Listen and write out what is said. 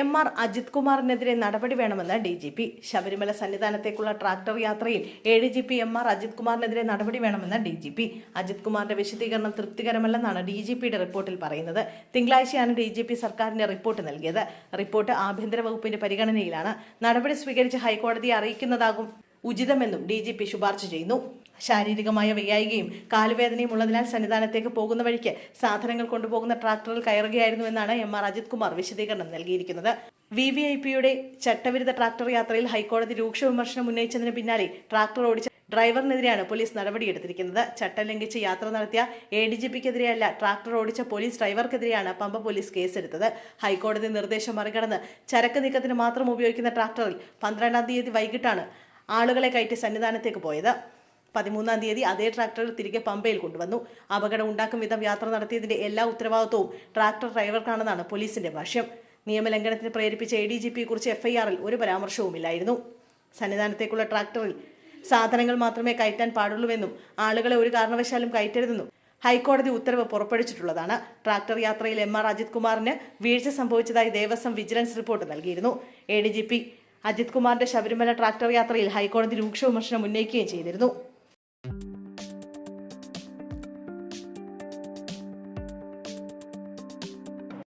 M R Ajith കുമാറിനെതിരെ നടപടി വേണമെന്ന് ഡി ജി പി. ശബരിമല സന്നിധാനത്തേക്കുള്ള ട്രാക്ടർ യാത്രയിൽ A D G P M R Ajith കുമാറിനെതിരെ നടപടി വേണമെന്ന് ഡി ജി പി. അജിത് കുമാറിന്റെ വിശദീകരണം തൃപ്തികരമല്ലെന്നാണ് ഡി ജി പിയുടെ റിപ്പോർട്ടിൽ പറയുന്നത്. തിങ്കളാഴ്ചയാണ് ഡി ജി പി സർക്കാരിന് റിപ്പോർട്ട് നൽകിയത്. റിപ്പോർട്ട് ആഭ്യന്തര വകുപ്പിന്റെ പരിഗണനയിലാണ്. നടപടി സ്വീകരിച്ച് ഹൈക്കോടതിയെ അറിയിക്കുന്നതാകും ഉചിതമെന്നും ഡി ജി പി ശുപാർശ ചെയ്യുന്നു. ശാരീരികമായ വയ്യായികയും കാലുവേദനയും ഉള്ളതിനാൽ സന്നിധാനത്തേക്ക് പോകുന്ന വഴിക്ക് സാധനങ്ങൾ കൊണ്ടുപോകുന്ന ട്രാക്ടറിൽ കയറുകയായിരുന്നുവെന്നാണ് എം ആർ അജിത് കുമാർ വിശദീകരണം നൽകിയിരിക്കുന്നത്. വി വി ഐ പിയുടെ ചട്ടവിരുദ്ധ ട്രാക്ടർ യാത്രയിൽ ഹൈക്കോടതി രൂക്ഷ വിമർശനം ഉന്നയിച്ചതിന് പിന്നാലെ ട്രാക്ടർ ഓടിച്ച ഡ്രൈവറിനെതിരെയാണ് പോലീസ് നടപടിയെടുത്തിരിക്കുന്നത്. ചട്ടം ലംഘിച്ച് യാത്ര നടത്തിയ എ ഡി ജി പിക്കെതിരെയല്ല ട്രാക്ടർ ഓടിച്ച പോലീസ് ഡ്രൈവർക്കെതിരെയാണ് പമ്പ പോലീസ് കേസെടുത്തത്. ഹൈക്കോടതി നിർദ്ദേശം മറികടന്ന് ചരക്ക് നീക്കത്തിന് മാത്രം ഉപയോഗിക്കുന്ന ട്രാക്ടറിൽ പന്ത്രണ്ടാം തീയതി വൈകിട്ടാണ് ആളുകളെ കയറ്റി സന്നിധാനത്തേക്ക് പോയത്. പതിമൂന്നാം തീയതി അതേ ട്രാക്ടർ തിരികെ പമ്പയിൽ കൊണ്ടുവന്നു. അപകടം ഉണ്ടാക്കും വിധം യാത്ര നടത്തിയതിന്റെ എല്ലാ ഉത്തരവാദിത്വവും ട്രാക്ടർ ഡ്രൈവർക്കാണെന്നാണ് പോലീസിന്റെ ഭാഷ്യം. നിയമലംഘനത്തിന് പ്രേരിപ്പിച്ച എ ഡി ജി പി കുറിച്ച് എഫ്ഐആറിൽ ഒരു പരാമർശവുമില്ലായിരുന്നു. സന്നിധാനത്തേക്കുള്ള ട്രാക്ടറിൽ സാധനങ്ങൾ മാത്രമേ കയറ്റാൻ പാടുള്ളൂവെന്നും ആളുകളെ ഒരു കാരണവശാലും കയറ്റരുതെന്നും ഹൈക്കോടതി ഉത്തരവ് പുറപ്പെടുവിച്ചിട്ടുള്ളതാണ്. ട്രാക്ടർ യാത്രയിൽ എം ആർ അജിത് കുമാറിന് വീഴ്ച സംഭവിച്ചതായി ദേവസ്വം വിജിലൻസ് റിപ്പോർട്ട് നൽകിയിരുന്നു. A D G P Ajith കുമാറിന്റെ ശബരിമല ട്രാക്ടർ യാത്രയിൽ ഹൈക്കോടതി രൂക്ഷ വിമർശനം ഉന്നയിക്കുകയും ചെയ്തിരുന്നു.